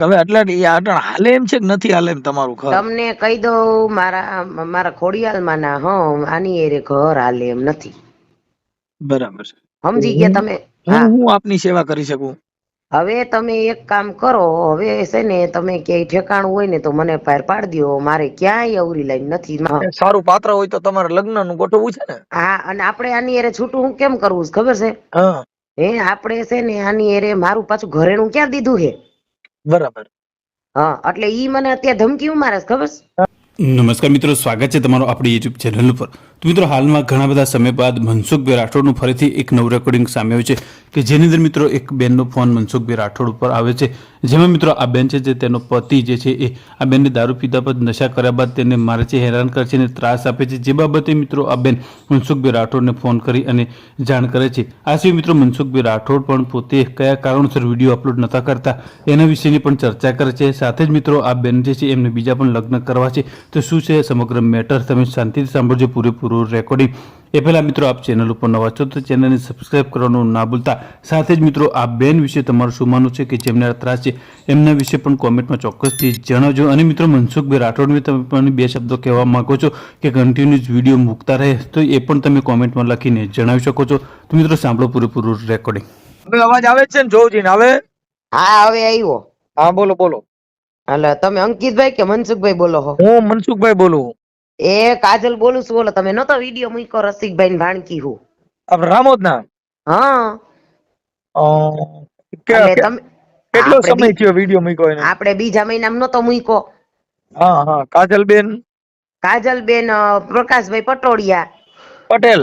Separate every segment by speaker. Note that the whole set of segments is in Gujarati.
Speaker 1: હવે એટલે એ આટણ હાલે એમ છે કે નથી હાલે એમ તમારું ઘર?
Speaker 2: તમને કહી દઉં મારા મારા ખોડિયાલમાં ના હં આની એરે ઘર હાલે એમ નથી.
Speaker 1: બરાબર છે.
Speaker 2: સમજી ગયા તમે? હું
Speaker 1: હું આપની સેવા કરી શકું?
Speaker 2: હવે તમે એક કામ કરો હવે છે ને તમે ક્યાંય ઠેકાણું હોય ને તો મને પાર પાડી દો મારે ક્યાંય અવરી લાઈન નથી
Speaker 1: સારું પાત્ર હોય તો તમારે લગ્નનું ગોઠવવું છે ને?
Speaker 2: હા અને આપણે આની એરે છૂટું હું કેમ કરવું ખબર છે?
Speaker 1: હે.
Speaker 2: આપણે છે ને આની એરે મારું પાછું ઘરેણું ક્યાં દીધું છે
Speaker 1: બરાબર.
Speaker 2: હા એટલે ઈ મને અત્યારે ધમકી હું મારે ખબર
Speaker 3: નમસ્કાર મિત્રો સ્વાગત છે તમારું આપણી યુટ્યુબ ચેનલ ઉપર. તો મિત્રો, હાલમાં ઘણા બધા સમય બાદ મનસુખભાઈ રાઠોડનું ફરીથી એક નવું રેકોર્ડિંગ સામે આવ્યું છે, કે જેની અંદર મિત્રો એક બેનનો ફોન મનસુખભાઈ રાઠોડ ઉપર આવે છે. જેમાં મિત્રો આ બેન છે, જે તેનો પતિ જે છે, એ આ બેનને દારૂ પીધા બાદ, નશા કર્યા બાદ તેને મારે છે, હેરાન કરે છે અને ત્રાસ આપે છે. જે બાબતે મિત્રો આ બેન મનસુખભાઈ રાઠોડને ફોન કરી અને જાણ કરે છે. આ સિવાય મિત્રો મનસુખભાઈ રાઠોડ પણ પોતે કયા કારણોસર વીડિયો અપલોડ નતા કરતા, એના વિશેની પણ ચર્ચા કરે છે. સાથે જ મિત્રો આ બેન જે છે, એમને બીજા પણ લગ્ન કરવા છે. તો શું છે સમગ્ર મેટર તમે શાંતિથી સાંભળજો. પૂરેપૂરું રેકોર્ડિંગ. એ પહેલાં મિત્રો આપ ચેનલ ઉપર નવા છો તો ચેનલને સબસ્ક્રાઇબ કરવાનું ના ભૂલતા. સાથે જ મિત્રો આ બેન વિશે તમારું શું માનવું છે કે જેમને ત્રાસ છે એમના વિશે પણ કોમેન્ટમાં ચોક્કસથી જણાવજો. અને મિત્રો મનસુખભાઈ રાઠોડને તમે પણ બે શબ્દો કહેવા માગો છો કે કન્ટિન્યુઅસ વીડિયો મૂકતા રહે તો એ પણ તમે કોમેન્ટમાં લખીને જણાવી શકો છો. તો મિત્રો સાંભળો પૂરેપૂરું રેકોર્ડિંગ
Speaker 1: હવે અવાજ આવે છે ને જોવજી હવે?
Speaker 2: હા હવે આવ્યો.
Speaker 1: હા બોલો બોલો.
Speaker 2: એટલે તમે અંકિતભાઈ કે મનસુખભાઈ બોલો
Speaker 1: હું મનસુખભાઈ બોલું.
Speaker 2: એ કાજલ બોલું છું બોલો તમે નતો વીડિયો મૂક્યો રસિકભાઈ ભાણકી હું.
Speaker 1: આપણે રામોદ ના?
Speaker 2: હા.
Speaker 1: કેટલો સમય થયો વીડિયો મૂક્યો એને?
Speaker 2: આપણે બીજા મહિનામાં નતો મૂક્યો.
Speaker 1: હા હા કાજલબેન?
Speaker 2: કાજલબેન પ્રકાશભાઈ પટોડિયા
Speaker 1: પટેલ?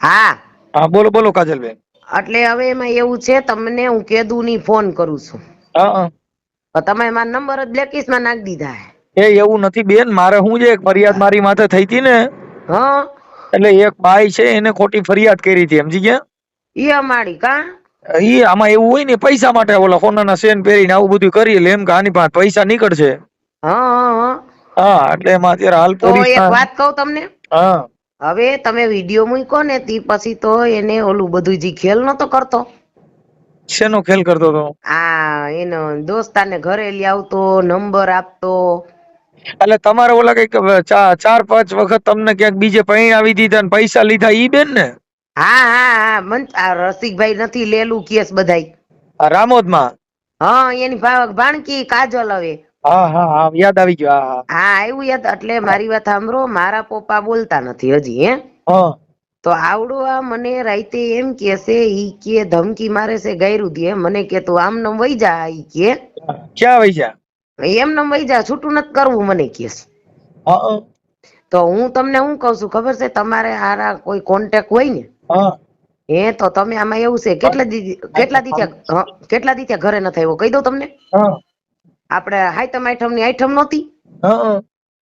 Speaker 2: હા.
Speaker 1: હા બોલો બોલો કાજલબેન.
Speaker 2: એટલે હવે એમાં એવું છે તમને હું કેદુ ની ફોન કરું છું.
Speaker 1: હા હા.
Speaker 2: તમે મારા નંબર જ બ્લેકિસ્ટમાં નાખી દીધા હે.
Speaker 1: એ એવું નથી બેન મારે હું છે ફરિયાદ મારી માથે થઈ હતી ને
Speaker 2: હા.
Speaker 1: એટલે એક બાઈ છે એને ખોટી ફરિયાદ કરી હતી સમજી ગયા?
Speaker 2: ઈ અમારી કા?
Speaker 1: ઈ આમાં એવું હોય ને પૈસા માટે ઓલા સોનાના સેન પહેરીને આવું બધું કરી એટલે એમ કે આની પાસે પૈસા નીકળશે.
Speaker 2: હા હા
Speaker 1: એટલે એમાં અત્યારે હાલ
Speaker 2: તો એક વાત કહું તમને?
Speaker 1: હા.
Speaker 2: હવે તમે વીડિયો મૂકો ને તી પછી તો એને ઓલું બધું જે ખેલ નતો કરતો.
Speaker 1: શેનો ખેલ કરતો હતો?
Speaker 2: આ એનો દોસ્તાને ઘરે લઈ આવતો નંબર આપતો.
Speaker 1: એટલે તમારે ઓલા કંઈક ચાર પાંચ વખત તમને ક્યાંક બીજે આવી દીધા ને પૈસા લીધા ઈ બેન ને?
Speaker 2: હા હા હા મન આ રસિકભાઈ નથી લેલું કેસ બધાય.
Speaker 1: રામોદમાં
Speaker 2: હા એની ભાણકી કાજલ હવે.
Speaker 1: હા હા હા યાદ આવી ગયું હા
Speaker 2: હા. આવ્યું યાદ એટલે મારી વાત સાંભળો મારા પપ્પા બોલતા નથી હજી હે. તો આવડો આ મને રાઈતે એમ કે છે ઈ કે ધમકી મારે છે ગાયરું દે મને કે તું આમ નમ વઈ જા ઈ કે.
Speaker 1: ક્યાં વહી જા?
Speaker 2: એમ નમ વઈ જા છૂટું નથી કરવું મને કે તો હું તમને હું કઉ છું ખબર છે? તમારે આરા કોઈ કોન્ટેક્ટ હોય ને એ તો તમે આમાં એવું છે કેટલા દી કેટલા દી કેટલા દી ઘરે નથી થયો કહી દઉં તમને? આપણે હાઈટમ આઈટમની આઈટમ નહોતી?
Speaker 1: હા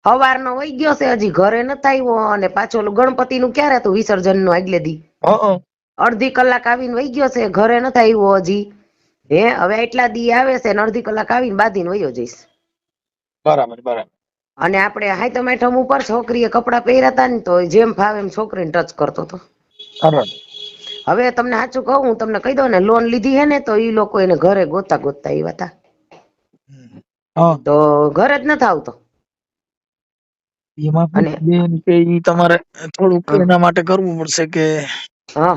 Speaker 2: સવારનો વહી ગયો છે હજી ઘરે નથી આવ્યો અને પાછો ગણપતિ નું ક્યારે હતું વિસર્જનનું આગલે દી? અડધી કલાક આવીને વહી ગયો છે ઘરે નથી આવ્યો હજી હે હવે એટલા દી આવે છે ને અડધી કલાક આવીને બાંધીને વયો જઈશ.
Speaker 1: બરાબર બરાબર.
Speaker 2: અને આપણે હાઈટમ આઈટમ ઉપર છોકરીએ કપડાં પહેર્યા હતા ને તો જેમ ફાવે એમ છોકરીને ટચ કરતો હતો. હવે તમને સાચું કહું હું તમને કહી દઉં ને લોન લીધી હે ને તો ઈ લોકો એને ઘરે ગોતા ગોતા આવ્યા હતા. તો ઘરે જ નથી આવતો.
Speaker 1: એમાં
Speaker 2: અને-
Speaker 1: તમારે થોડુંક
Speaker 2: હા.
Speaker 1: એના માટે કરવું પડશે કે
Speaker 2: હા.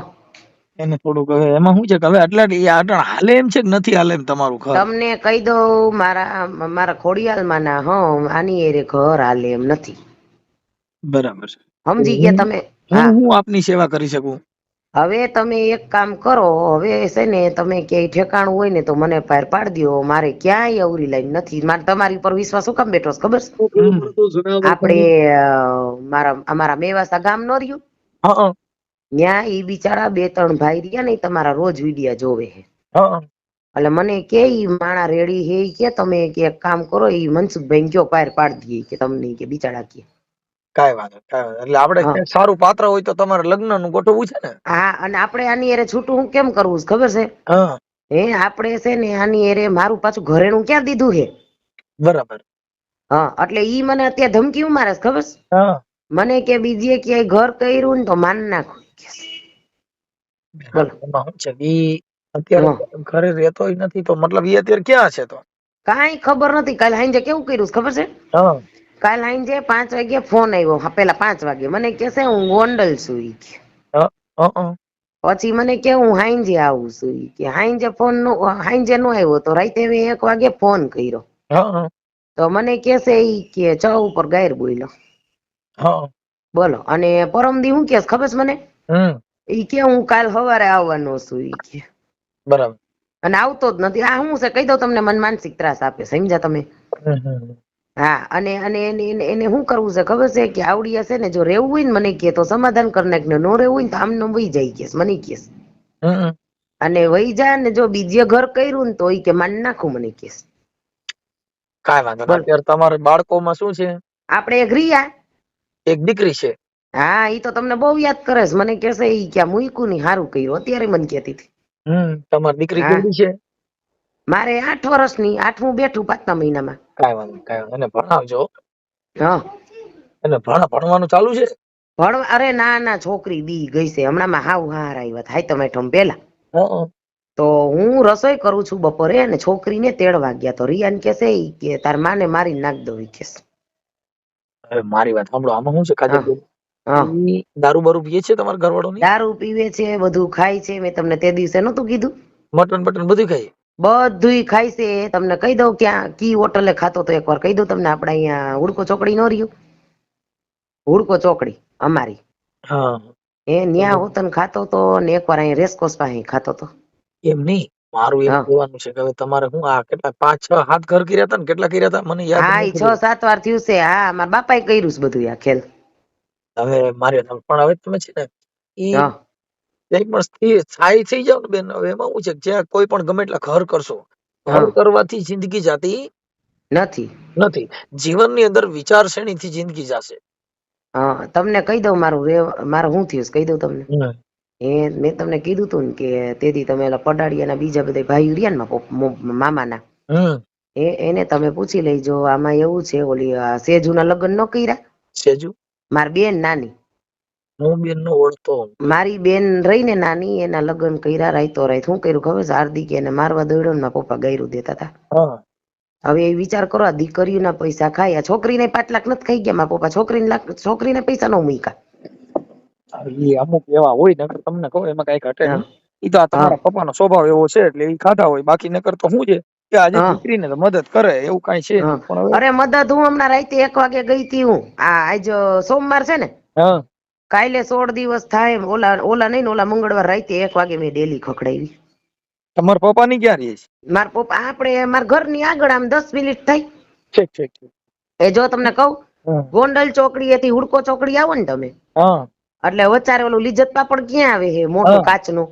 Speaker 1: એને થોડુંક હવે એમાં શું છે કે હવે એટલે એ આટણ હાલે એમ છે કે નથી હાલે એમ તમારું ઘર?
Speaker 2: તમને કહી દઉં મારા મારા ખોડિયાલમાં ના હ આની એરે ઘર હાલે એમ નથી.
Speaker 1: બરાબર. છે
Speaker 2: સમજી ગયા તમે? હું
Speaker 1: હું. આપની સેવા કરી શકું?
Speaker 2: હવે તમે એક કામ કરો હવે છે ને તમે ક્યાંય ઠેકાણું હોય ને તો મને પાર પાડી દો મારે ક્યાંય અવરી લાઈન નથી. મારે તમારી પર વિશ્વાસ શું કામ બેઠો ખબર છે? આપણે મારા અમારા મેવાસા ગામ નો રહ્યું.
Speaker 1: હા
Speaker 2: ત્યાં ઈ બિચારા બે ત્રણ ભાઈ રહ્યા ને તમારા રોજ વિડિયા જોવે
Speaker 1: હે
Speaker 2: એટલે મને કે ઈ માણા રેડી હે કે તમે કે એક કામ કરો ઈ મનસુખભાઈ કયો પાર પાડી દઈએ કે તમને કે બિચારા કે.
Speaker 1: કાઈ વાંધો કાંઈ. એટલે આપણે સારું પાત્ર હોય તો તમારે લગ્નનું ગોઠવવું છે ને?
Speaker 2: હા અને આપણે આની એરે છૂટું હું કેમ કરવું ખબર છે?
Speaker 1: હા.
Speaker 2: હે આપણે છે ને આની એરે મારું પાછું ઘરેણું ક્યાં દીધું છે?
Speaker 1: બરાબર.
Speaker 2: હા એટલે ઈ મને અત્યારે ધમકી હું મારે ખબર છે? મને કે બીજે ક્યાંય ઘર કર્યું ને તો માન નાખું. બોલો.
Speaker 1: એમાં શું છે? ઈ અત્યારે ઘરે રહેતો નથી તો મતલબ ઈ અત્યારે ક્યાં છે તો?
Speaker 2: કાંઈ ખબર નથી. કાલ હાંજે કેવું કર્યું ખબર છે?
Speaker 1: હા.
Speaker 2: કાલ હાંજે પાંચ વાગે ફોન આવ્યો. પેલા પાંચ વાગે મને કે છે હું ગોંડલ છું. ઈ કે. પછી મને કે હું હાંજે આવું છું. ઈ કે હાંજે ફોન નો હાંજે નો આવ્યો તો રાતે મેં એક વાગે ફોન કર્યો. તો મને કે છે ઈ કે ચ ઉપર ગાયર બોલ્યો
Speaker 1: લો
Speaker 2: બોલો. અને પરમદી હું કેસ ખબર છે મને? ઈ કે હું કાલ સવારે આવવાનો છું ઈ કે.
Speaker 1: બરાબર.
Speaker 2: અને આવતો જ નથી. આ હું છે કહી દઉં તમને મન માનસિક ત્રાસ આપે સમજ્યા તમે. હા અને અને એને શું કરવું છે ખબર છે કે આવડી હશે ને જો રહેવું હોય ને મને કે તો સમાધાન કરી નાખ ને નો રહેવું હોય ને તો આમને વહી જાય કેસ મને કેસ અને વહી જાય ને જો બીજે ઘર કર્યું ને તો ઈ કે માન નાખું મને કેસ
Speaker 1: કાંઈ વાંધો અત્યારે તમારે બાળકોમાં શું છે?
Speaker 2: આપણે એક રિયા.
Speaker 1: એક દીકરી છે.
Speaker 2: હા ઈ તો તમને બહુ યાદ કરે છે. મને કહેશે ઈ ક્યાં મૂક્યું નહીં સારું કર્યું. અત્યારે મને કહેતી હતી.
Speaker 1: હમ તમારી દીકરી કેવી છે?
Speaker 2: મારે આઠ વર્ષની આઠમું બેઠું પાંચમા મહિનામાં.
Speaker 1: કાંઈ વાંધો કાંઈ વાંધો એને ભણાવજો.
Speaker 2: હા.
Speaker 1: એને ભણ ભણવાનું ચાલુ છે?
Speaker 2: ભણવા અરે ના ના છોકરી બી ગઈ છે. હમણાં માં હાવ હાર આવ્યા હાય તમે ઠમ પેલા.
Speaker 1: હા
Speaker 2: તો હું રસોઈ કરું છું બપોરે અને છોકરીને તેડ વાગ્યા તો રિયાન કે છે ઈ કે તાર માને મારી નાખ દો ઈ કેસ
Speaker 1: મારી વાત સાંભળો. આમાં શું છે? કાજલ દારૂ બારૂ પીએ છે તમારા ઘરવાળો
Speaker 2: દારૂ પીવે છે બધું ખાય છે. મેં તમને તે દિવસે નતું કીધું.
Speaker 1: મટન બટન બધું ખાય
Speaker 2: બધુંય ખાય છે. તમને કહી દઉં ક્યાં કી હોટલે ખાતો તો એકવાર કહી દઉં તમને. આપણે અહીંયા હુડકો ચોકડી નો રહ્યું. હુડકો ચોકડી અમારી.
Speaker 1: હા.
Speaker 2: એ ન્યા હોતન ખાતો તો ને એકવાર અહીંયા રેસકોસ પાસે ખાતો તો.
Speaker 1: એમ નહીં? મારું એમ કહેવાનું છે કે હવે તમારે હું આ કેટલા પાંચ છ હાથ ઘર કર્યા હતા ને કેટલા કર્યા હતા મને યાદ
Speaker 2: હા છ સાત વાર થયું છે. હા મારા બાપાએ કર્યું છે બધું આ ખેલ.
Speaker 1: હવે મારી વાત પણ હવે તમે છે ને ઈ
Speaker 2: હા.
Speaker 1: સ્થિર સ્થાયી થઈ જાવ ને બેન હવે એમાં શું છે કે જ્યાં કોઈ પણ ગમે એટલા ઘર કરશો ઘર કરવાથી જિંદગી જાતી
Speaker 2: નથી.
Speaker 1: નથી. જીવનની અંદર વિચારસરણીથી જિંદગી જશે.
Speaker 2: હા તમને કહી દઉં મારું રે મારું હું થયું કહી દઉં તમને. એ મેં તમને કીધું તું કે તેથી તમે એલા પડાડિયાના બીજા બધા ભાઈ રહ્યા ને મારા પપ્પ- મામાના. એ એને તમે પૂછી લેજો. આમાં એવું છે ઓલી સેજુના લગ્ન ન કર્યા?
Speaker 1: સેજુ?
Speaker 2: મારી બેન નાની.
Speaker 1: હું બેન નો ઓળખતો
Speaker 2: મારી બેન રહીને નાની એના લગ્ન કર્યા રાઈતો રાત શું કર્યું ખબર? છે હાર્દિક એને મારવા દોડ્યો ને મારા પપ્પા ગાયરું દેતા હતા. હવે એ વિચાર કરો આ દીકરીઓના પૈસા ખાયા. છોકરીને પાંચ લાખ નથી ખાઈ ગયા મારા પપ્પા. છોકરીને લાખ છોકરીને પૈસા નો મૂક્યા.
Speaker 1: એ અમુક એવા હોય નકર તમને કહો એમાં કઈ ઘટે નહીં.
Speaker 2: હા.
Speaker 1: તો આ તમારા પપ્પાનો સ્વભાવ એવો છે એટલે એ ખાધા હોય. બાકી નકર તો શું છે? આજે. દીકરીને તો મદદ કરે એવું કઈ છે
Speaker 2: અરે મદદ હું હમણાં રાતે એક વાગે ગઈ હતી હું. આ આજ સોમવાર છે ને? કાલે સોળ દિવસ થાય ઓલા ઓલા નહીં ઓલા મંગળવાર રાતે એક વાગે મેં ડેલી ખખડાવી.
Speaker 1: તમારા પપ્પા ની ક્યાં રહે છે
Speaker 2: મારા પપ્પા આપણે મારા ઘરની આગળ આમ દસ મિનિટ થાય.
Speaker 1: ઠીક ઠીક ઠીક.
Speaker 2: એ જો તમને કહું ગોંડલ ચોકડી એથી હુડકો ચોકડી આવો ને તમે. એટલે વચારે ઓલું લિજ્જત પાપડ ક્યાં આવે હે મોટો
Speaker 1: કાચ
Speaker 2: કાચનો?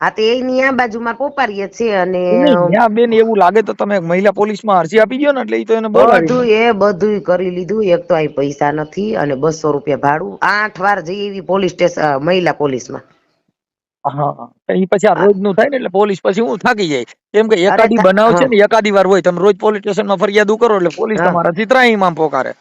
Speaker 1: હા
Speaker 2: તે એની આ બાજુ મારા પપ્પા છે અને
Speaker 1: ત્યાં બેન એવું લાગે તો તમે મહિલા પોલીસમાં અરજી આપી દો ને એટલે ઈ તો એને
Speaker 2: બધું એ બધું કરી લીધું એક તો અહીં પૈસા નથી અને બસો રૂપિયા ભાડું આઠ વાર જઈ એવી પોલીસ સ્ટેશન મહિલા પોલીસમાં.
Speaker 1: હા ઈ પછી આ રોજનું થાય ને એટલે પોલીસ પછી હું થાકી જાય. કેમ કે એકાદી બનાવ છે ને એકાદી વાર હોય તમે રોજ પોલીસ સ્ટેશનમાં ફરિયાદ કરો એટલે પોલીસ
Speaker 2: તમારા
Speaker 1: તમારાથી માં પોકારે.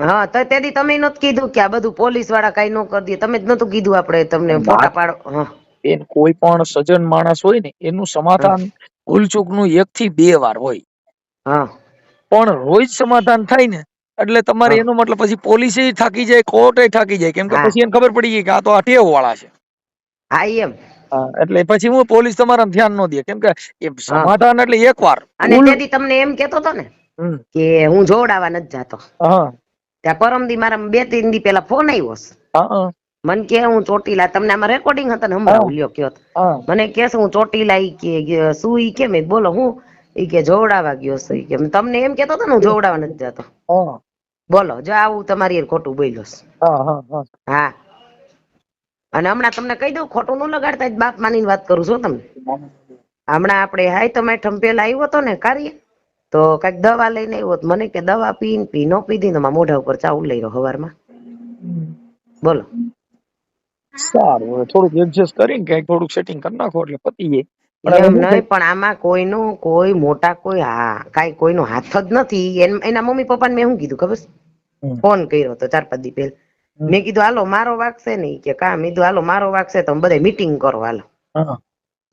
Speaker 2: હા તો તેથી તમે નતું કીધું કે આ બધું પોલીસવાળા કઈ ન કરી દે તમે જ નતું કીધું આપણે તમને ફોટા પાડો હા.
Speaker 1: બેન કોઈ પણ સજ્જન માણસ હોય ને એનું સમાધાન ભૂલચૂકનું એક થી બે વાર હોય. પણ રોજ સમાધાન થાય ને એટલે તમારે એનો મતલબ પછી પોલીસે થાકી જાય કોર્ટે થાકી જાય કેમ કે પછી એને ખબર પડી ગઈ કે આ તો આ ટેવ વાળા છે.
Speaker 2: હા એમ.
Speaker 1: એટલે પછી હું પોલીસ તમારા ધ્યાન ન દે કેમ કે એ સમાધાન એટલે એક વાર
Speaker 2: અને તેથી તમને એમ કેતો હતો ને કે હું જોડાવા નથી જાતો.
Speaker 1: હા.
Speaker 2: ત્યાં પરમદી મારા બે ત્રણ દી પેલા ફોન આવ્યો.
Speaker 1: હા.
Speaker 2: મને કે હું ચોટીલા તમને આમાં રેકોર્ડિંગ હતા ને હમણાં ઉલ્યો કયો મને કે હું ચોટીલા ઈ કે શું ઈ કે? મેં બોલો હું ઈ કે જોવડાવા ગયો છું ઈ કે. તમને એમ કેતો હતો ને હું જોવડાવા નથી જતો. બોલો જો આવું તમારી ખોટું બોલ્યો.
Speaker 1: હા
Speaker 2: અને હમણાં તમને કહી દઉં ખોટું ન લગાડતા જ બાપ માની વાત કરું છું તમને. હમણાં આપણે હાય તો મેઠમ પેલા આવ્યો હતો ને કાર્ય તો કંઈક દવા લઈને આવ્યો મને કે દવા પી ને પી ન પીધી તો મોઢા ઉપર ચાવલ લઈ રહ્યો હવારમાં. બોલો.
Speaker 1: સારું હવે થોડુંક એડજસ્ટ કરીને કંઈક થોડુંક સેટિંગ કરી નાખો એટલે પતી જાય.
Speaker 2: એમ નહીં પણ આમાં કોઈનો કોઈ મોટા કોઈ હા કાંઈ કોઈનો હાથ જ નથી. એના મમ્મી પપ્પાને મેં શું કીધું ખબર? ફોન કર્યો તો ચાર પાંચ દી પહેલા. મેં કીધું હાલો મારો વાગશે નહીં કે કા? મેં કીધું હાલો મારો વાગશે તમે બધા મીટિંગ કરો હાલો.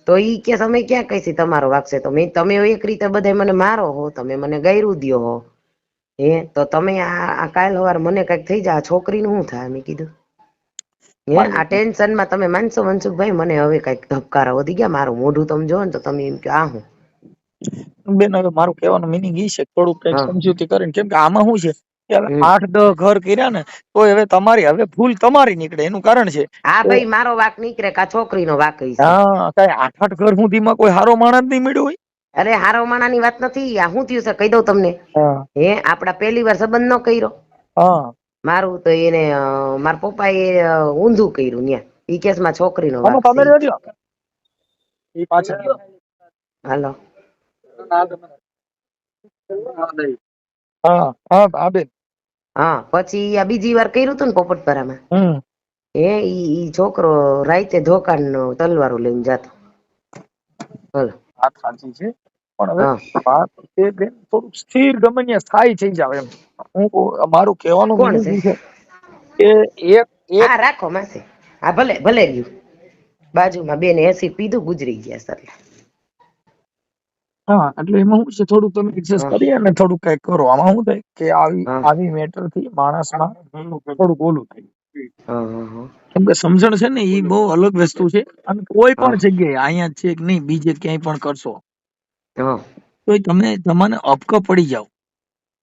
Speaker 2: તો ઈ કે તમે ક્યાં કહીશી તમારો વાગશે તો મેં તમે એક રીતે બધા મને મારો હો તમે મને ગયરું દ્યો હો. હે? તો તમે આ કાલ સવાર મને કંઈક થઈ જાય આ છોકરીનું શું થાય? મેં કીધું આ ટેન્શનમાં તમે માનશો મનસુખભાઈ મને હવે કંઈક ધબકારા વધી ગયા. મારું મોઢું તમે જો ને તો તમે એમ કે આ હું
Speaker 1: બેન હવે મારું કહેવાનો મિનિંગ એ છે થોડું કંઈક સમજૂતી કરીને કેમ કે આમાં શું છે. આઠ દહ ઘર કર્યા ને તો હવે તમારી હવે ભૂલ તમારી નીકળે એનું કારણ છે.
Speaker 2: હા ભાઈ મારો વાક નીકળે કા છોકરીનો વાક
Speaker 1: હા કઈ આઠ આઠ ઘર સુધીમાં કોઈ હારો માણસ નહીં મળ્યો હોય?
Speaker 2: અરે હારો માણાની વાત નથી. આ શું થયું છે? કહી દઉં તમને.
Speaker 1: હે.
Speaker 2: આપડા પહેલી વાર સંબંધ નો કર્યો.
Speaker 1: હા.
Speaker 2: મારું તો એને મારા પપ્પાએ એ ઊંધું કર્યું ન્યા. ઈ કેસમાં છોકરીનો હાલો.
Speaker 1: હા
Speaker 2: પછી આ બીજી વાર કર્યું તું ને પોપટપરામાં?
Speaker 1: હમ.
Speaker 2: હે ઈ ઈ છોકરો રાતે ધોકાન તલવારો લઈને જતો. બોલો
Speaker 1: વાત સાચી છે. પણ હવે
Speaker 2: હા.
Speaker 1: વાત એ બેન થોડુંક સ્થિર ગમન્ય સ્થાયી થઈ જાવ એમ. હું મારું કહેવાનું
Speaker 2: કોણ છે?
Speaker 1: કે એક એક
Speaker 2: આ રાખો માસી. હા ભલે ભલે રહ્યું. બાજુમાં બેન એસી પીધું ગુજરી ગયા સરલા.
Speaker 1: હા એટલે એમાં શું છે થોડુંક તમે એડજસ્ટ
Speaker 2: હા.
Speaker 1: કરી અને થોડુંક કઈ કરો. આમાં શું થાય કે આવી આવી મેટરથી માણસમાં થોડુંક ઓલું થાય.
Speaker 2: હા હા હા.
Speaker 1: કેમ કે સમજણ છે ને એ બહુ અલગ વસ્તુ છે. અને કોઈ પણ જગ્યાએ અહીંયા છે કે નહીં બીજે ક્યાંય પણ કરશો.
Speaker 2: હા
Speaker 1: તો તમે તમને અપક પડી જાવ.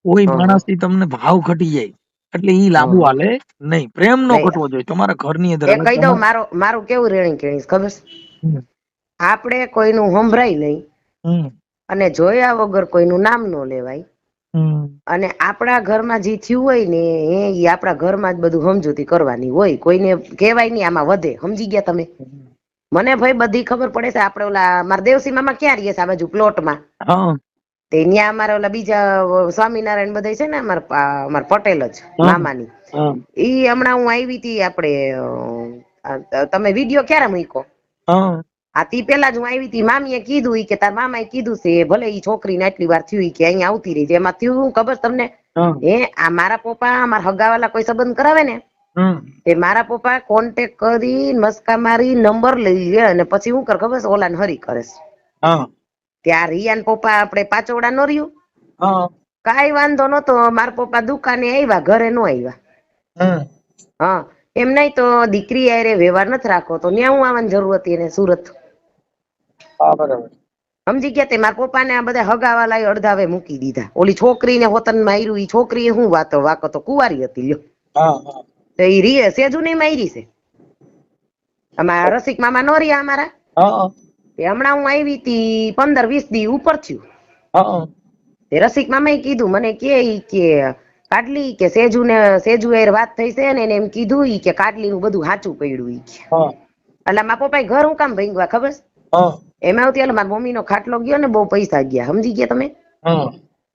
Speaker 1: કોઈ
Speaker 2: હા.
Speaker 1: માણસથી તમને ભાવ ઘટી જાય. એટલે ઈ લાંબુ હાલે નહીં. પ્રેમ નો ઘટવો જોઈએ. તમારા ઘરની અંદર
Speaker 2: કહી દઉં મારો મારું કેવું રેણી કેણી ખબર છે? આપણે કોઈનું સંભળાય નહીં. અને જોયા વગર કોઈનું નામ નો લેવાય. અને આપણા ઘરમાં જે થયું હોય ને એ આપણા ઘરમાં જ બધું સમજૂતી કરવાની હોય. કોઈને કહેવાય નહીં આમાં વધે. સમજી ગયા તમે? મને ભાઈ બધી ખબર પડે છે આપણે ઓલા મારા દેવસી મામા ક્યાં રહીએ છે આ બાજુ પ્લોટમાં?
Speaker 1: માં
Speaker 2: તે ત્યાં અમારે ઓલા બીજા સ્વામિનારાયણ બધા છે ને અમારા અમારા પટેલ જ મામાની. ઈ હમણાં હું આવી હતી આપણે તમે વીડિયો ક્યારે મૂક્યો? આ તી પેલા જ હું આવી હતી મામીએ કીધું ઈ કે તાર મામાએ કીધું છે ભલે ઈ છોકરીને આટલી વાર થયું કે અહીંયા આવતી રહી એમાં થયું ખબર તમને?
Speaker 1: હે.
Speaker 2: આ મારા પપ્પા મારા હગાવાલા કોઈ સંબંધ કરાવે ને? તે મારા પપ્પા કોન્ટેક કરી મસ્કા મારી નંબર લઈ લે અને પછી હું કર ખબર ઓલા ને હરી કરે ત્યાં રિયાન પપ્પા આપણે પાચોડા નો રહ્યું? કઈ વાંધો નતો મારા પપ્પા દુકાને આવ્યા ઘરે નો આવ્યા હા. એમ નહીં તો દીકરી આરે વ્યવહાર નથી રાખો તો ન્યા હું આવવાની જરૂર હતી એને સુરત? સમજી ગયા તે? મારા પપ્પાને આ બધા હગાવા હગાવાલા અડધાવે મૂકી દીધા. ઓલી છોકરીને હોતન માર્યું ઈ છોકરીએ શું વાતો વાકો તો કુવારી હતી લ્યો.
Speaker 1: હા હા.
Speaker 2: તો ઈ રીએ સેજુ નહીં મારી છે અમારા રસિક મામા નો રહ્યા અમારા તે હમણાં હું આવી તી પંદર વીસ દી ઉપર થયું
Speaker 1: રસિક
Speaker 2: તે રસિક મામાએ કીધું મને કે કે કાટલી કે સેજુ ને સેજુ એર વાત થઈ છે ને એને એમ કીધું ઈ કે કાટલી નું બધું સાચું પડ્યું ઈ કે એટલે મારા પપ્પા ઘર હું કામ ભાંગવા ખબર છે?
Speaker 1: હા
Speaker 2: એમાં આવતી એટલે મમ્મી નો ખાટલો ગયો ને બહુ પૈસા ગયા સમજી ગયા તમે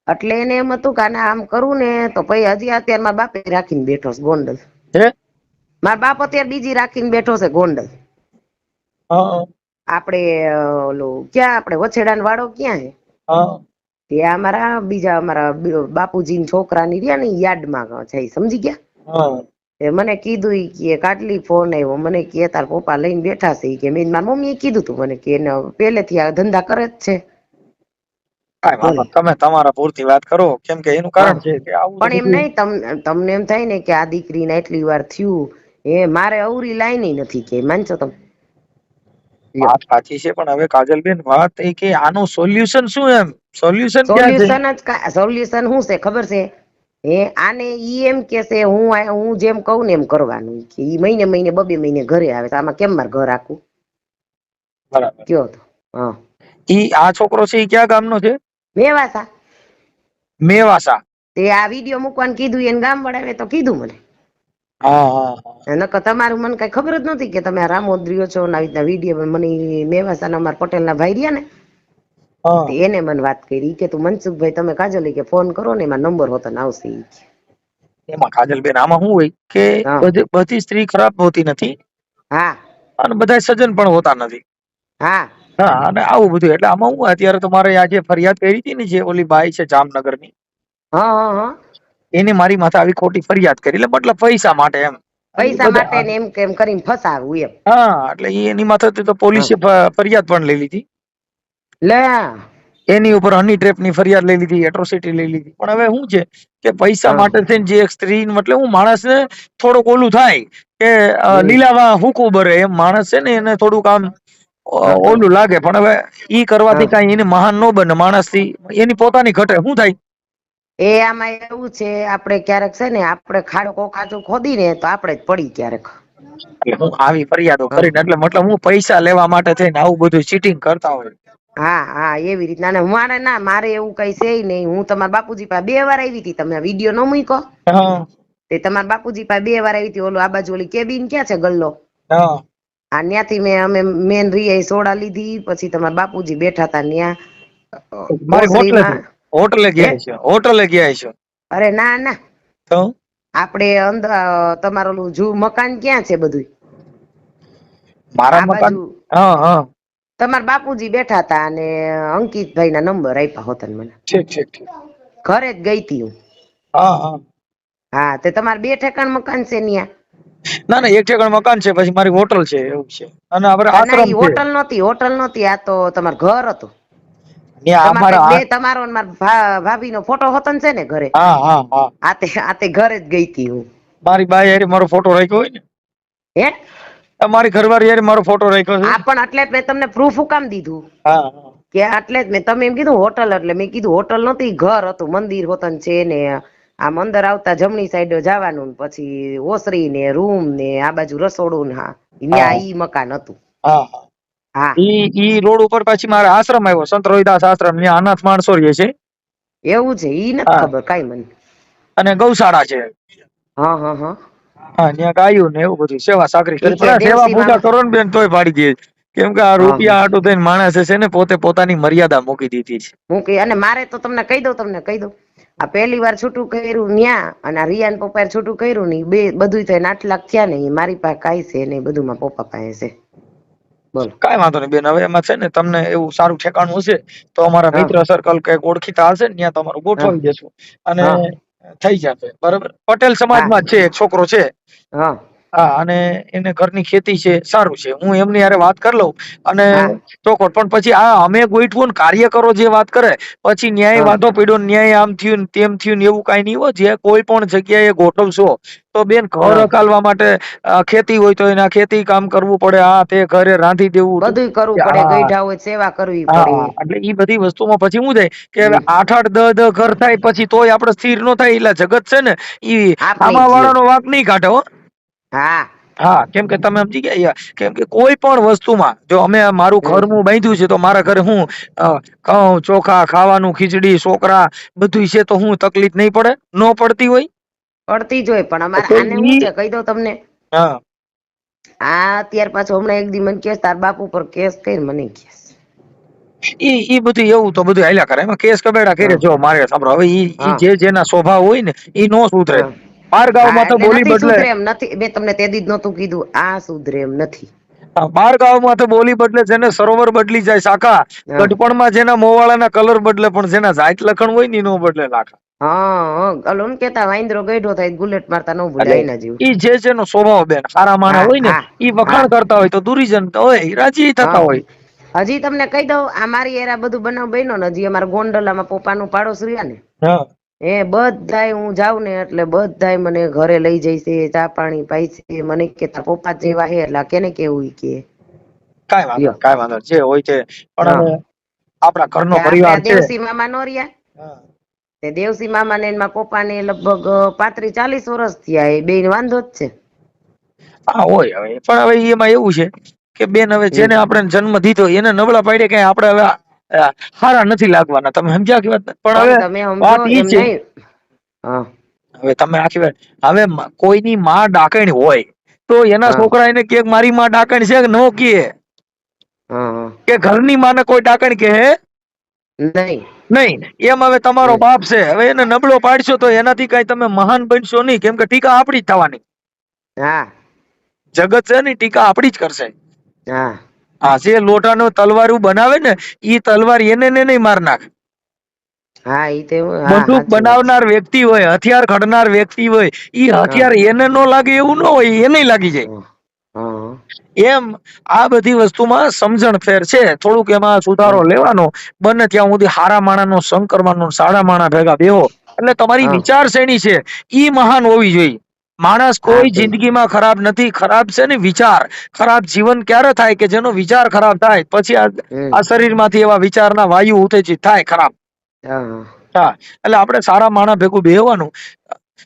Speaker 2: એટલે એને એમ હતું કે આને આમ કરું ને તો પછી હજી અત્યારે મારા બાપે રાખીને બેઠો છે ગોંડલ
Speaker 1: હે?
Speaker 2: મારા બાપ અત્યારે બીજી રાખીને બેઠો છે ગોંડલ.
Speaker 1: આપડે
Speaker 2: આપણે ઓલું ક્યાં આપણે? વછેડાનો વાળો ક્યાં
Speaker 1: હે.
Speaker 2: તે અમારા બીજા અમારા બાપુજી છોકરાની રહ્યા ને યાર્ડમાં છે સમજી ગયા? એ મને કીધું કે કાટલી ફોન આવ્યો મને કે તાર પપ્પા લઈને બેઠા છે. કે મેં મારા મમ્મીએ કીધું તું મને કે એને પહેલેથી આ ધંધા કરે જ છે.
Speaker 1: કાંઈ વાંધો નહીં. તમે તમારા પૂરતી વાત કરો. કેમ કે એનું કારણ છે કે આવું
Speaker 2: પણ એમ
Speaker 1: બધું-
Speaker 2: નહીં તમને તમને એમ થાય ને કે આ દીકરીને એટલી વાર થયું એ મારે અવરી લાઈન નથી કે માનશો તમે?
Speaker 1: વાત સાચી છે પણ હવે કાજલબેન વાત એ કે આનું સોલ્યુશન શું એમ? સોલ્યુશન ક્યાં છે?
Speaker 2: સોલ્યુશન જ સોલ્યુશન શું છે ખબર છે? હે આને ઈ એમ કે છે હું આ- હું જેમ કહું ને એમ કરવાનું કે ઈ મહિને મહિને બબે મહિને ઘરે આવે તો આમાં કેમ મારે ઘર રાખું
Speaker 1: બરાબર.
Speaker 2: કયો તો? હા.
Speaker 1: ઈ આ છોકરો છે ઈ કયા ગામનો છે?
Speaker 2: મેવાસા?
Speaker 1: મેવાસા.
Speaker 2: તે આ વીડિયો મૂકવાનું કીધું એને ગામ વડાવે તો કીધું મને. નકર તમારું મને કઈ ખબર જ નહોતી કે તમે રામોદ્રીઓ છો ને આવી રીતના વીડિયો મને મેવાસાના અમારા પટેલના ભાઈ રહ્યા ને એને મને વાત કરી. કે તું મનસુખભાઈ તમે કાજલ કે ફોન કરો ને એમાં નંબર હોતો ને આવશે.
Speaker 1: એમાં કાજલબેન આમાં શું હોય કે બધી સ્ત્રી ખરાબ હોતી નથી
Speaker 2: હા.
Speaker 1: અને બધા સજ્જન પણ હોતા નથી.
Speaker 2: હા.
Speaker 1: હા અને આવું બધું. એટલે આમાં હું અત્યારે તમારે જે ફરિયાદ કરી હતી ને જે ઓલી બાઈ છે જામનગરની
Speaker 2: હા હા હા.
Speaker 1: એને મારી માથે આવી ખોટી ફરિયાદ કરી. એટલે મતલબ પૈસા માટે એમ.
Speaker 2: પૈસા માટે ને એમ કેમ કરીને ફસાવું એમ.
Speaker 1: હા એટલે એની માથે તો પોલીસે ફરિયાદ પણ લઈ લીધી.
Speaker 2: લે.
Speaker 1: એની ઉપર હની ટ્રેપની ફરિયાદ લઈ લીધી એટ્રોસિટી લઈ લીધી. પણ હવે શું છે કે પૈસા. માટે થઈને જે એક સ્ત્રી મતલબ હું માણસને થોડુંક ઓલું થાય કે લીલાવા હુકું બરે એમ. માણસ છે ને એને થોડુંક આમ. ઓલું લાગે પણ હવે ઈ કરવાથી કઈ એને મહાન નો બને માણસથી એની પોતાની ઘટે શું થાય?
Speaker 2: એ આમાં એવું છે આપણે ક્યારેક છે ને આપણે ખાડો કોકાચો ખોદી ને તો આપણે જ પડી ક્યારેક.
Speaker 1: હું આવી ફરિયાદો. કરીને એટલે મતલબ હું પૈસા લેવા માટે થઈને આવું બધું ચીટિંગ કરતા હોય.
Speaker 2: હા હા એવી રીતના. ને મારે ના મારે એવું કઈ છે નહીં. હું તમારા બાપુજી પાસે બે વાર આવી હતી તમે વીડિયો ન મૂકો તે તમારા બાપુજી પાસે બે વાર આવી હતી ઓલું આ બાજુ ઓલી કેબિન ક્યાં છે ગલ્લો?
Speaker 1: હા.
Speaker 2: આ ન્યાથી મેં અમે મેન રિયા સોડા લીધી પછી તમારા બાપુજી બેઠા હતા ન્યા.
Speaker 1: મારી હોટલે હોટલે ગયા છે હોટલે ગયા છે.
Speaker 2: અરે ના ના.
Speaker 1: તો?
Speaker 2: આપણે અંદર તમારું ઓલું જૂ મકાન ક્યાં છે બધું
Speaker 1: મારા મકાન? હા હા.
Speaker 2: તમારા બાપુજી બેઠા હતા અને અંકિતભાઈ ના નંબર આપ્યા હોતા મને.
Speaker 1: ઠીક ઠીક ઠીક.
Speaker 2: ઘરે જ ગઈ હતી હું.
Speaker 1: હા હા.
Speaker 2: હા તે તમારે બે ઠેકાણ મકાન છે ન્યા.
Speaker 1: ના ના એક ઠેકાણ મકાન છે પછી મારી હોટલ છે એવું છે. અને આપણે આશ્રમ છે.
Speaker 2: હોટલ નહોતી હોટલ નહોતી આ તો તમાર ઘર હતું.
Speaker 1: ત્યાં
Speaker 2: તમારે
Speaker 1: અમારા
Speaker 2: બે તમારો ને મારા ભાભીનો ફોટો હતો ને છે ને ઘરે?
Speaker 1: હા હા હા.
Speaker 2: આ તે ઘરે જ ગઈ હતી હું.
Speaker 1: મારી બાઈ હારે મારો ફોટો રાખ્યો હોય ને.
Speaker 2: હે?
Speaker 1: તમારી ઘરવાળી હારે મારો ફોટો રાખ્યો છે.
Speaker 2: આ પણ એટલે જ મેં તમને પ્રૂફ કામ દીધું.
Speaker 1: હા.
Speaker 2: કે એટલે જ મેં તમે એમ કીધું હોટલ એટલે મેં કીધું હોટલ નહોતી ઘર હતું મંદિર હોતન છે ને આમ અંદર આવતા જમણી સાઈડ જવાનું પછી ઓસરી ને રૂમ ને આ બાજુ રસોડું ને હા. ત્યાં ઈ મકાન હતું.
Speaker 1: હા ઈ ઈ રોડ ઉપર પછી મારે આશ્રમ આવ્યો સંત રોહિદાસ આશ્રમ ત્યાં અનાથ માણસો રહે છે.
Speaker 2: એવું છે? ઈ નથી ખબર કાઈ મને.
Speaker 1: અને ગૌશાળા છે.
Speaker 2: હા હા હા.
Speaker 1: હા ત્યાં ગાયું ને એવું બધું સેવા સાકરી કરી સેવા પૂજા કરો ને બેન તોય પાડી દે. કેમ કે આ રૂપિયા આટો થઈને માણસે છે ને પોતે પોતાની મર્યાદા મૂકી દીધી છે.
Speaker 2: હું કે અને મારે તો તમને કહી દઉં તમને કહી દઉં. આ પહેલી વાર છૂટું કર્યું ન્યા અને આ રિયાન પપ્પા છૂટું કર્યું નહીં બે બધું થઈને આઠ લાખ થયા ને મારી પાસે કાંઈ છે નહીં બધું મારા પપ્પા પાસે છે. બોલો.
Speaker 1: કાંઈ વાંધો નહીં બેન હવે એમાં છે ને તમને એવું સારું ઠેકાણું હશે તો અમારા મિત્ર સર્કલ કંઈક ઓળખીતા હશે ને ત્યાં તમારું ગોઠવી દેશું અને થઈ જશે બરાબર? પટેલ સમાજમાં છે એક છોકરો છે.
Speaker 2: હા.
Speaker 1: હા અને એને ઘરની ખેતી છે સારું છે હું એમની યારે વાત કરી લઉં અને
Speaker 2: હા.
Speaker 1: ચોખવટ પણ પછી આ અમે ગોઈઠવું કાર્યકરો જે વાત કરે પછી ન્યાય વાંધો પીડો ન્યાય આમ થયું તેમ થયું એવું કાંઈ નહીં હોય જે કોઈ પણ જગ્યાએ ગોઠવશો તો બેન ઘર
Speaker 2: હા.
Speaker 1: અકાલવા માટે ખેતી હોય તો એના ખેતી કામ કરવું પડે આ તે ઘરે રાંધી દેવું
Speaker 2: બધું કરવું પડે
Speaker 1: હા.
Speaker 2: ગઈઢા હોય સેવા કરવી પડે
Speaker 1: એટલે એ બધી વસ્તુમાં પછી શું થાય કે આઠ આઠ દહ દહ ઘર થાય પછી તોય આપણે સ્થિર નો થાય એટલે જગત છે ને
Speaker 2: એ
Speaker 1: આમાં. વાળાનો વાત નહીં કાઢે હો.
Speaker 2: હા
Speaker 1: કેમ કે તમે સમજી ગયા. કેમ કે કોઈ પણ વસ્તુમાં જો અમે મારું ઘરમું બાંધ્યું છે તો મારા ઘરે હું ઘઉં ચોખા ખાવાનું ખીચડી છોકરા બધું છે તો હું તકલીફ નહીં પડે? નો પડતી હોય?
Speaker 2: પડતી જ હોય પણ અમારે આને
Speaker 1: હું
Speaker 2: છે કહી દઉં તમને.
Speaker 1: હા.
Speaker 2: આ અત્યાર પાછો હમણાં એક દી મને કેસ તાર બાપુ પર કેસ કરી મને કેસ.
Speaker 1: ઈ ઈ બધું એવું તો બધું હાલ્યા કરે. એમાં કેસ કબેડા કરે જો મારે સાંભળો હવે ઈ ઈ જે જેના સ્વભાવ હોય ને ઈ નો સુધરે. ગામમાં તો બોલી બદલે.
Speaker 2: એમ નથી. મેં તમને તે દી જ નહોતું કીધું. આ સુધરે એમ નથી.
Speaker 1: બાર ગામમાં તો બોલી બદલે જેને સરોવર બદલી જાય શાખા. ગઢપણમાં જેના મોવાળાના કલર બદલે પણ જેના જાત લખણ હોય ને ઈ નો બદલે લાખા.
Speaker 2: હા હા. કેતા વાઇન્દ્રો ગઈઢો થાય બુલેટ મારતા ન
Speaker 1: ભૂલાય
Speaker 2: ના જીવ.
Speaker 1: ઈ જે જેનો સ્વભાવ બેન સારા માણા હોય ને ઈ વખાણ કરતા હોય તો દુરીજન તો હોય રાજી થતા હોય.
Speaker 2: હજી તમને કહી દઉં આ મારી એરા બધું બનાવ બન્યો ને હજી અમારા ગોંડલામાં પપ્પાનું પાડોશ રહ્યા ને
Speaker 1: હા.
Speaker 2: એ બધાય હું જાઉં ને એટલે બધાય મને ઘરે લઈ જાય છે ચા પાણી છે. મને કે તાર પપ્પા જેવા હે એટલે કેને કેવું કે?
Speaker 1: કાઈ વાંધો કાઈ વાંધો જે હોય તે. પણ આપણા ઘરનો પરિવાર છે.
Speaker 2: દેવસી મામા નો રહ્યા. તે દેવસી મામા ને એના પપ્પા ને લગભગ પાંત્રીસ ચાલીસ વર્ષ થયા એ બે વાંધો જ છે.
Speaker 1: હા હોય હવે. પણ હવે એમાં એવું છે કે બેન હવે જેને આપણે જન્મ દીધો એને નબળા પાડે કે આપણે હવે હારા નથી લાગવાના. તમે સમજ્યા કે વાત? પણ હવે વાત ઈ છે. હવે તમે આખી વાત હવે કોઈની માં ડાકણ હોય તો એના છોકરા એને કે મારી માં ડાકણ છે કે ન કે કે ઘરની માને કોઈ ડાકણ કે
Speaker 2: નહીં.
Speaker 1: નહીં. એમ હવે તમારો. બાપ છે. હવે એને નબળો પાડશો તો એનાથી કઈ તમે મહાન બનશો નહીં. કેમ કે ટીકા આપણી જ થવાની.
Speaker 2: હા.
Speaker 1: જગત છે ને ટીકા આપણી જ કરશે.
Speaker 2: હા.
Speaker 1: આ જે લોટાનો તલવારું બનાવે ને ઈ તલવાર એને ને નહીં માર નાખ.
Speaker 2: હા ઈ તે
Speaker 1: બંદૂક બનાવનાર વ્યક્તિ હોય હથિયાર ઘડનાર વ્યક્તિ હોય ઈ હથિયાર એને નો લાગે એવું ન હોય એને લાગી જાય. એમ આ બધી વસ્તુમાં સમજણ ફેર છે. થોડુંક એમાં સુધારો લેવાનો. બને ત્યાં સુધી હારા માણાનો સંગ કરવાનો સારા માણા ભેગા બેહો. એટલે તમારી. વિચારશ્રેણી છે. ઈ મહાન હોવી જોઈએ. માણસ કોઈ જિંદગીમાં ખરાબ નથી ખરાબ છે ને વિચાર. ખરાબ જીવન ક્યારે થાય કે જેનો વિચાર ખરાબ થાય? પછી આ શરીરમાંથી એવા વિચારના વાયુ ઉત્તેજિત થાય ખરાબ.
Speaker 2: હા.
Speaker 1: એટલે આપણે સારા માણસ ભેગું બેહવાનું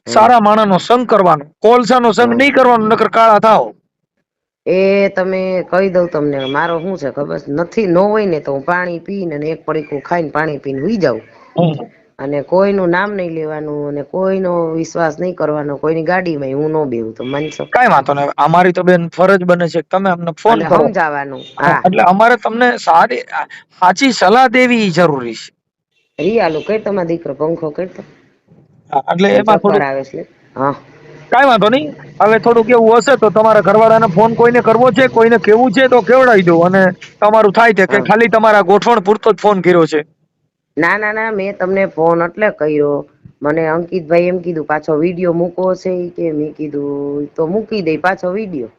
Speaker 1: સારા માણાનો સંગ કરવાનો કોલસાનો સંગ
Speaker 2: હમ.
Speaker 1: નહીં કરવાનો નકર કાળા થાવ
Speaker 2: એ તમે કહી દઉં તમને મારો શું છે ખબર? નથી ન હોય ને તો હું પાણી પીને એક પડીકું ખાઈને પાણી પીને હુઈ જાઉં. અને કોઈનું નામ નહીં લેવાનું અને કોઈનો વિશ્વાસ નહીં કરવાનો કોઈની ગાડીમાં હું ન બેહું તો માનશો
Speaker 1: કઈ વાંધો નહીં. અમારી તો બેન ફરજ બને છે. તમે અમને ફોન કરો.
Speaker 2: સમજાવવાનું.
Speaker 1: એટલે અમારે તમને સારી સાચી સલાહ દેવી જરૂરી છે.
Speaker 2: રિયાલું કઈ તમારા દીકરો પંખો
Speaker 1: હા, એટલે એમાં થોડું
Speaker 2: આવે છે. હા.
Speaker 1: કઈ વાંધો નહીં. હવે થોડું કેવું હશે તો તમારા ઘરવાળાને ફોન કોઈને કરવો છે કોઈને કેવું છે તો કેવડાવી દો અને તમારું થાય છે કે ખાલી તમારા ગોઠવણ પૂરતો જ ફોન કર્યો છે.
Speaker 2: ના ના ના મેં તમને ફોન એટલે કર્યો. મને અંકિતભાઈ એમ કીધું પાછો વીડિયો મૂકો છે કે મેં કીધું તો મૂકી દઈ પાછો વીડિયો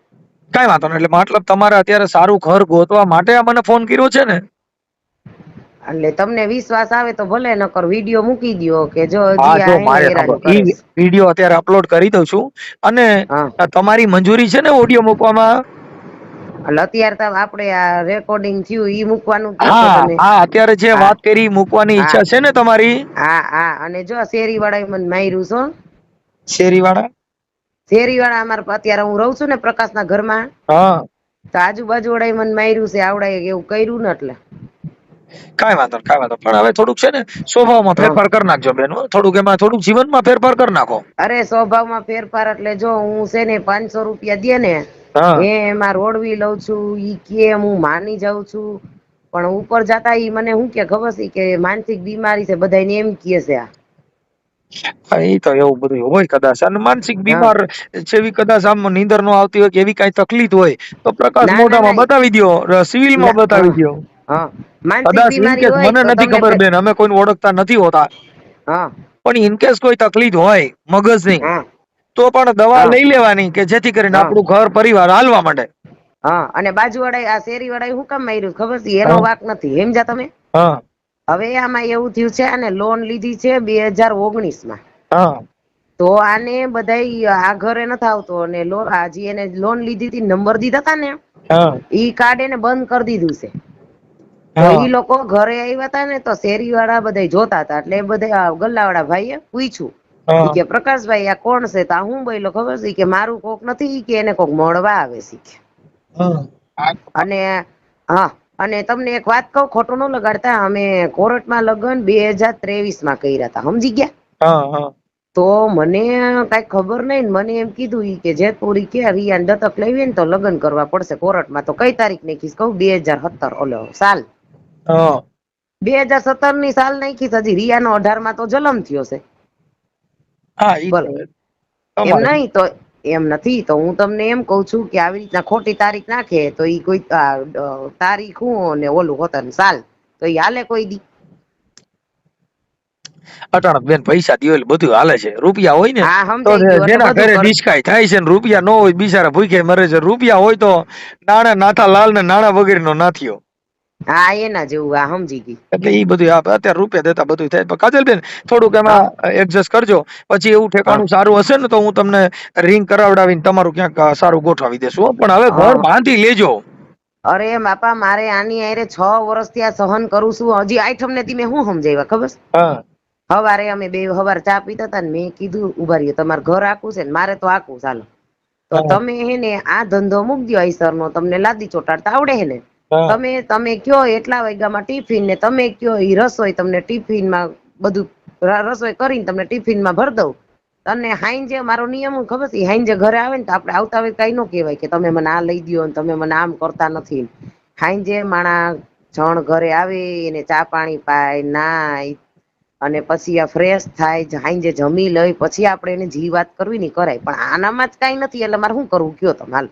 Speaker 1: કઈ વાંધો નહીં એટલે મતલબ તમારે અત્યારે સારું ઘર ગોતવા માટે આ મને ફોન કર્યો છે ને?
Speaker 2: એટલે તમને વિશ્વાસ આવે તો ભલે નકર વીડિયો મૂકી દ્યો કે જો.
Speaker 1: વીડિયો અત્યારે અપલોડ કરી દઉં છું. અને તમારી મંજૂરી છે ને ઓડિયો મૂકવામાં?
Speaker 2: એટલે અત્યારે તો આપણે આ રેકોર્ડિંગ થયું ઈ મૂકવાનું
Speaker 1: હા હા અત્યારે જે વાત કરી મૂકવાની ઈચ્છા છે ને તમારી?
Speaker 2: હા હા અને જો શેરી વાળા મને માર્યું છો.
Speaker 1: શેરીવાળા?
Speaker 2: શેરી વાળા અમારે અત્યારે હું રહું છું ને પ્રકાશના ઘરમાં.
Speaker 1: હા.
Speaker 2: તો આજુબાજુ વાળા મને માર્યું છે આવડાએ એવું કર્યું ને એટલે.
Speaker 1: કાંઈ વાંધો કાંઈ વાંધો પણ હવે થોડુંક છે ને સ્વભાવમાં ફેરફાર કરી નાખજો બેન. થોડુંક એમાં થોડુંક જીવનમાં ફેરફાર કરી નાખો.
Speaker 2: અરે સ્વભાવમાં ફેરફાર એટલે જો હું છે ને પાંચસો રૂપિયા દે ને એ એમાં રોડવી લઉં છું ઈ કે હું માની જાઉં છું. પણ ઉપર જતા ઈ મને શું કે ખબર છે કે માનસિક બીમારી છે બધાને એમ કહે છે આ.
Speaker 1: એ તો એવું બધું હોય કદાચ. અને માનસિક બીમાર જેવી કદાચ આમ નીંદર નો આવતી હોય કે એવી કઈ તકલીફ હોય તો પ્રકાશ મોઢામાં બતાવી દ્યો
Speaker 2: સિવિલમાં
Speaker 1: બતાવી દો
Speaker 2: હા.
Speaker 1: કદાચ મને નથી ખબર બેન અમે કોઈને ઓળખતા નથી હોતા.
Speaker 2: હા.
Speaker 1: પણ ઇન કેસ કોઈ તકલીફ હોય મગજની.
Speaker 2: હા.
Speaker 1: તો પણ દવા લઈ લેવાની કે જેથી કરીને આપણું ઘર પરિવાર હાલવા માંડે.
Speaker 2: હા અને બાજુ વાળા આ શેરી વાળા શું કામ માર્યું ખબર છે? એનો વાક નથી. સમજ્યા તમે? હવે આમાં એવું થયું છે અને લોન લીધી છે બે હજાર
Speaker 1: ઓગણીસમાં
Speaker 2: તો આને બધા આ ઘરે નથી આવતો અને લોન એને લોન લીધી હતી નંબર દીધા હતા ને ઈ કાર્ડ એને બંધ કરી દીધું છે. ઈ લોકો ઘરે આવ્યા હતા ને તો શેરી વાળા બધા જોતા હતા. એટલે બધા ગલ્લા વાળા ભાઈએ પૂછ્યું
Speaker 1: હા
Speaker 2: કે પ્રકાશભાઈ આ કોણ છે? તો હું બોલ્યો ખબર છે? કે મારું કોક નથી કે એને કોક મળવા આવે છે. કે. અને હા અને તમને એક વાત કહું ખોટું ન લગાડતા અમે કોર્ટમાં લગ્ન બે હજાર ત્રેવીસમાં કર્યા હતા. સમજી ગયા? તો મને કઈ ખબર નહીં મને એમ કીધું ઈ કે જેતપુરી કે રિયાન દત્તક લેવી ને તો લગ્ન કરવા પડશે કોર્ટમાં. તો કઈ તારીખ નાખીશ? કહું બે હજાર સત્તર. ઓલો સાલ. બે હજાર સત્તરની સાલ નાખીશ હજી. રિયાનો અઢારમાં તો જન્મ થયો છે.
Speaker 1: હા
Speaker 2: એમ નહીં તો એમ નથી. તો હું તમને એમ કઉ છું કે આવી રીતના ખોટી તારીખ નાખે તો ઈ કોઈ તારીખ હું ને ઓલું હોતન સાલ. તો ઈ હાલે કોઈ દી.
Speaker 1: અટાણક બેન પૈસા દિયો એટલે બધું હાલે છે. રૂપિયા હોય ને તો જેના ઘરે
Speaker 2: કર-
Speaker 1: થાય છે ને રૂપિયા ન હોય બિચારા ભૂખે મરે છે. રૂપિયા હોય તો નાણા નાથા લાલ ને નાણા વગેરે નો નાથિયો
Speaker 2: હા એના જેવું આ સમજી ગઈ.
Speaker 1: એટલે એ બધું અત્યારે રૂપિયા દેતા બધું થાય. પણ કાજલબેન થોડુંક એમાં એડજસ્ટ કરજો. પછી એવું ઠેકાણું સારું હશે ને તો હું તમને રિંગ કરાવડાવીને તમારું ક્યાંક સારું ગોઠવી દેશું પણ હવે ઘર બાંધી લેજો.
Speaker 2: અરે બાપા મારે આની આરે છ વર્ષથી આ સહન કરું છું. હજી આઈટમ ને તી શું સમજાવ્યા ખબર?
Speaker 1: હા.
Speaker 2: હવારે અમે બે હવાર ચા પીતા હતા ને મેં કીધું ઊભા રહ્યો તમારે ઘર આખું છે ને મારે તો આખું ચાલો. તો તમે હે ને આ ધંધો મૂક દો આઈસર નો તમને લાદી ચોટાડતા આવડે હે ને?
Speaker 1: હા.
Speaker 2: તમે તમે કયો એટલા વાગ્યામાં ટિફિન ને તમે કયો એ રસોઈ તમને ટિફિનમાં બધું રસોઈ કરીને તમને ટિફિનમાં ભર દઉં. અને હાઈંજે મારો નિયમ ખબર છે? હાઈંજે ઘરે આવે ને તો આપણે આવતા હોય કઈ ન કહેવાય કે તમે મને આ લઈ દો તમે મને આમ કરતા નથી હાઈંજે માણા જણ ઘરે આવે, એને ચા પાણી પાય, નાય અને પછી આ ફ્રેશ થાય હાઈંજે જમી લઈ, પછી આપણે એને જી વાત કરવી ની કરાય. પણ આનામાં જ કઈ નથી, એટલે મારે શું કરવું? કયો તમે હાલ.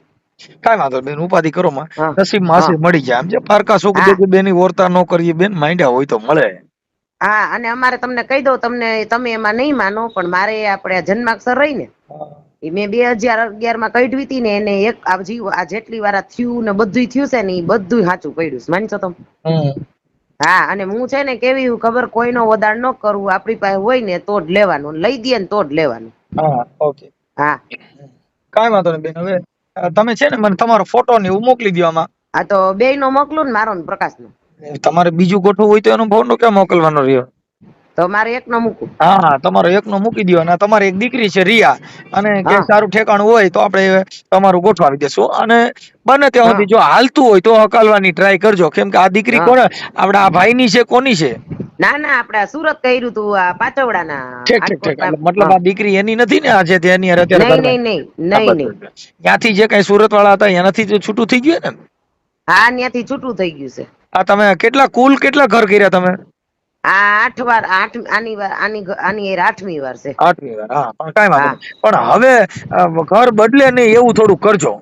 Speaker 1: કાંઈ વાંધો બેન ઉપાધિ કરો માં. નસીબ માસી મળી જાય. એમ છે પારકા સુખ. દે બેની ઓરતા ન કરીએ બેન માંડ્યા હોય તો મળે.
Speaker 2: હા અને અમારે તમને કહી દઉં તમને તમે એમાં નહીં માનો પણ મારે આપણે જન્માક્ષર રહી ને એ મેં બે હજાર અગિયારમાં કઢવી હતી ને એને એક આ જીવ આ જેટલી વાર થયું ને બધું થયું છે ને એ બધું સાચું પડ્યું માનશો તમે. હા અને હું છે ને કેવી ખબર કોઈનો વધાર ન કરવું આપણી પાસે હોય ને તો જ લેવાનું લઈ દઈએ ને તો જ લેવાનું.
Speaker 1: હા ઓકે.
Speaker 2: હા.
Speaker 1: કાંઈ વાંધો નહીં બેન હવે તમે છે ને મને તમારો ફોટો ને એવું મોકલી દો આમાં.
Speaker 2: આ તો બે નો મોકલું ને મારો ને પ્રકાશ નો
Speaker 1: તમારે બીજું ગોઠવું હોય તો એનો ભાવનો ક્યાં મોકલવાનો રહ્યો?
Speaker 2: તો મારે એક નો મૂકું.
Speaker 1: હા તમારો એક નો મૂકી દો અને તમારી એક દીકરી છે રિયા. અને કે સારું ઠેકાણું હોય તો આપણે તમારું ગોઠવાવી દેશું. અને બને ત્યાં. સુધી જો હાલતું હોય તો હકાલવાની ટ્રાય કરજો. કેમ કે આ દીકરી. કોણ? આપડા આ ભાઈની છે કોની છે?
Speaker 2: ના ના આપણે સુરત કર્યું તું આ પાચવડાના
Speaker 1: ઠીક ઠીક ઠીક. મતલબ આ દીકરી એની નથી ને આ જે તે હારે અત્યારે
Speaker 2: નહીં નહીં નહીં નહીં
Speaker 1: ત્યાંથી જે કઈ સુરત વાળા હતા એનાથી તો છૂટું થઈ ગયું ને?
Speaker 2: હા ત્યાંથી છૂટું થઈ ગયું છે.
Speaker 1: આ તમે કેટલા કુલ કેટલા ઘર કર્યા તમે?
Speaker 2: આ આઠ વાર આઠ આની વાર આની આની આઠમી વાર છે.
Speaker 1: આઠમી વાર હા પણ કાંઈ વાંધો પણ હવે ઘર બદલે નહીં એવું થોડું કરજો.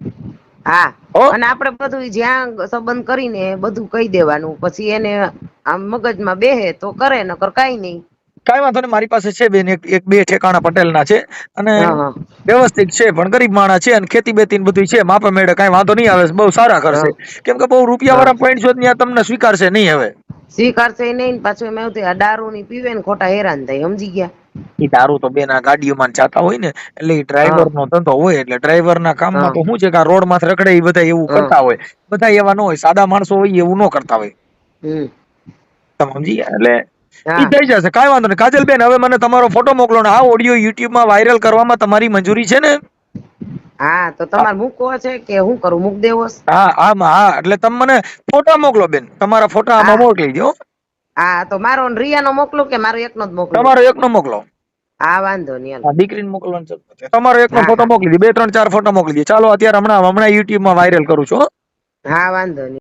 Speaker 2: હા. અને આપણે બધું જ્યાં સંબંધ કરીને બધું કહી દેવાનું. પછી એને આમ મગજમાં બેહે તો કરે નકર કાઈ નહીં.
Speaker 1: કઈ વાંધો નહીં. મારી પાસે છે બેન એક બે ઠેકાણા પટેલના છે. અને. વ્યવસ્થિત છે પણ ગરીબ માણસ છે અને ખેતી બેતી ને બધું છે. માપે મેળે કઈ વાંધો નહીં આવે. બહુ સારા કરશે. કેમ કે બહુ રૂપિયા વાળા પોઈન્ટ છો ત્યાં તમને સ્વીકારશે નહીં હવે.
Speaker 2: સ્વીકારશે નહીં ને પાછું એમ એવું દારૂ ની પીવે ને ખોટા હેરાન થાય. સમજી ગયા?
Speaker 1: એ દારૂ તો બે ના ગાડીઓમાં જાતા હોય ને એટલે એ ડ્રાઈવર નો ધંધો હોય એટલે ડ્રાઈવર ના કામમાં. તો શું છે કે રોડમાં રખડે એ બધા એવું કરતા હોય. બધા એવા ન હોય સાદા માણસો હોય એવું ન કરતા હોય. તમે સમજી એટલે એ થઈ જશે કાંઈ વાંધો નહીં. કાજલબેન હવે મને તમારો ફોટો મોકલો ને આ ઓડિયો યુટ્યુબમાં વાયરલ કરવામાં તમારી મંજૂરી છે ને?
Speaker 2: હા તો તમારે મૂકવો છે કે હું કરું? મૂક દેવો
Speaker 1: હા હા હા એટલે તમે મને ફોટા મોકલો બેન. તમારા ફોટા આમાં મોકલી દો
Speaker 2: હા તો મારો ને રિયાનો મોકલો કે મારો એકનો જ મોકલો?
Speaker 1: તમારો એકનો મોકલો.
Speaker 2: હા વાંધો નહીં હાલો.
Speaker 1: દીકરીને મોકલવાનું છે. તમારો એકનો ફોટો મોકલી દે. બે ત્રણ ચાર ફોટો મોકલી દે. ચાલો અત્યારે હમણાં હમણાં યુટ્યુબમાં વાયરલ કરું છું
Speaker 2: હા વાંધો નહીં.